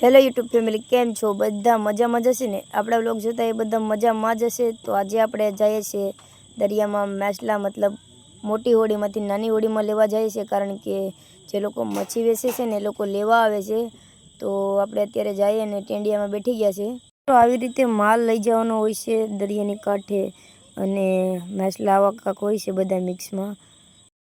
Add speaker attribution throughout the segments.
Speaker 1: Hello YouTube family કેમ છો? બધા મજામાં જશે ને? આપણા બ્લોગ જોતા એ બધા મજામાં જ હશે. તો આજે આપણે જઈએ છીએ દરિયામાં માછલા મતલબ મોટી હોડીમાંથી નાની હોડીમાં લેવા જઈએ છીએ, કારણ કે જે લોકો મચ્છી વેચે છે ને એ લોકો લેવા આવે છે. તો આપણે અત્યારે જઈએ ને ટેંડિયામાં બેઠી ગયા છે તો આવી રીતે માલ લઈ જવાનો હોય છે દરિયાની કાંઠે અને માછલા આવા કાંક હોય છે બધા મિક્સમાં.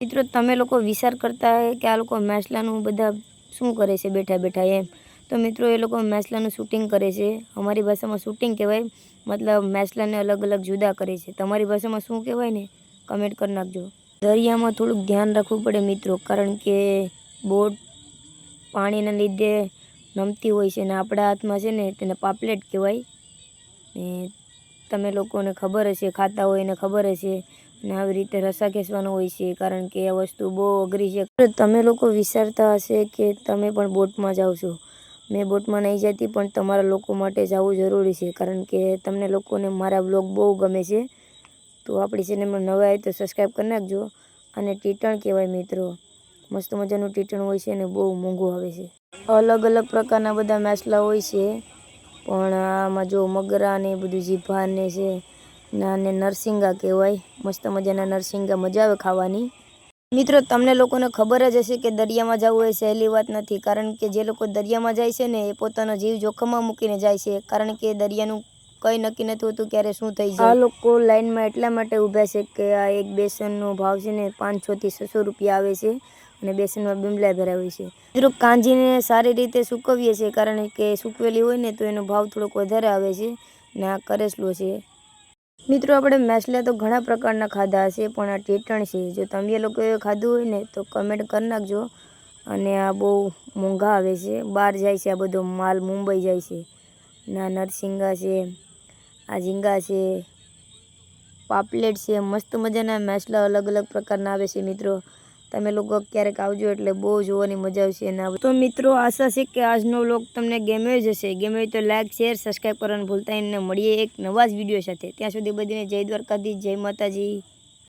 Speaker 1: મિત્રો, તમે લોકો વિચાર કરતા કે આ લોકો માછલાનું બધા શું કરે છે બેઠા બેઠા એમ. તો મિત્રો, એ લોકો મેસલાનું શૂટિંગ કરે છે. અમારી ભાષામાં શૂટિંગ કહેવાય, મતલબ મેસલાને અલગ અલગ જુદા કરે છે. તમારી ભાષામાં શું કહેવાય ને કમેન્ટ કરી નાખજો. દરિયામાં થોડુંક ધ્યાન રાખવું પડે મિત્રો, કારણ કે બોટ પાણીના લીધે નમતી હોય છે ને આપણા હાથમાં છે ને, તેને પાપલેટ કહેવાય. ને તમે લોકોને ખબર હશે, ખાતા હોય એને ખબર હશે. ને આવી રીતે રસા ખેંચવાનો હોય છે, કારણ કે આ વસ્તુ બહુ અઘરી છે. તમે લોકો વિચારતા હશે કે તમે પણ બોટમાં જાઓ છો. મેં બોટમાં નહીં જતી, પણ તમારા લોકો માટે જવું જરૂરી છે, કારણ કે તમને લોકોને મારા બ્લોગ બહુ ગમે છે. તો આપણી ચેનલમાં નવા આવે તો સબસ્ક્રાઈબ કરી નાખજો. અને ટીટણ કહેવાય મિત્રો. મસ્ત મજાનું ટીટણ હોય છે અને બહુ મોંઘું આવે છે. અલગ અલગ પ્રકારના બધા માછલા હોય છે, પણ આમાં જો મગરા ને બધું જીભા ને છે, ને નરસિંગા કહેવાય. મસ્ત મજાના નરસિંગા, મજા આવે ખાવાની. મિત્રો, તમને લોકોને ખબર જ હશે કે દરિયામાં જવું એ સહેલી વાત નથી, કારણ કે જે લોકો દરિયામાં જાય છે ને, એ પોતાનો જીવ જોખમમાં મૂકીને જાય છે. કારણ કે દરિયાનું કંઈ નક્કી નથી હોતું ક્યારે શું થઈ જાય. આ લોકો લાઈનમાં એટલા માટે ઊભા છે કે આ એક બેસનનો ભાવ છે ને પાંચસોથી છસો રૂપિયા આવે છે અને બેસનમાં બીમલા ભરાવી છે. મિત્રો, કાંજીને સારી રીતે સૂકવીએ છીએ, કારણ કે સૂકવેલી હોય ને, તો એનો ભાવ થોડોક વધારે આવે છે ને આ કરેસલો છે. મિત્રો, આપણે મેસલા તો ઘણા પ્રકારના ખાધા હશે, પણ આ ટેટણ છે. જો તમે લોકોએ ખાધું હોય ને, તો કમેન્ટ કરી નાખજો. અને આ બહુ મોંઘા આવે છે. બહાર જાય છે આ બધો માલ, મુંબઈ જાય છે. ના, નરસિંગા છે, આ ઝીંગા છે, પાપલેટ છે. મસ્ત મજાના મેસલા અલગ અલગ પ્રકારના આવે છે મિત્રો. તમે લોકો ક્યારેક આવજો એટલે બહુ જોવાની મજા આવશે એના તો મિત્રો, આશા છે કે આજનો વ્લોગ તમને ગમ્યો જ હશે. ગમ્યો તો લાઈક, શેર, સબસ્ક્રાઈબ કરવાનું ભૂલતા મળીએ એક નવા જ વીડિયો સાથે. ત્યાં સુધી બધીને જય દ્વારકાધી જય માતાજી.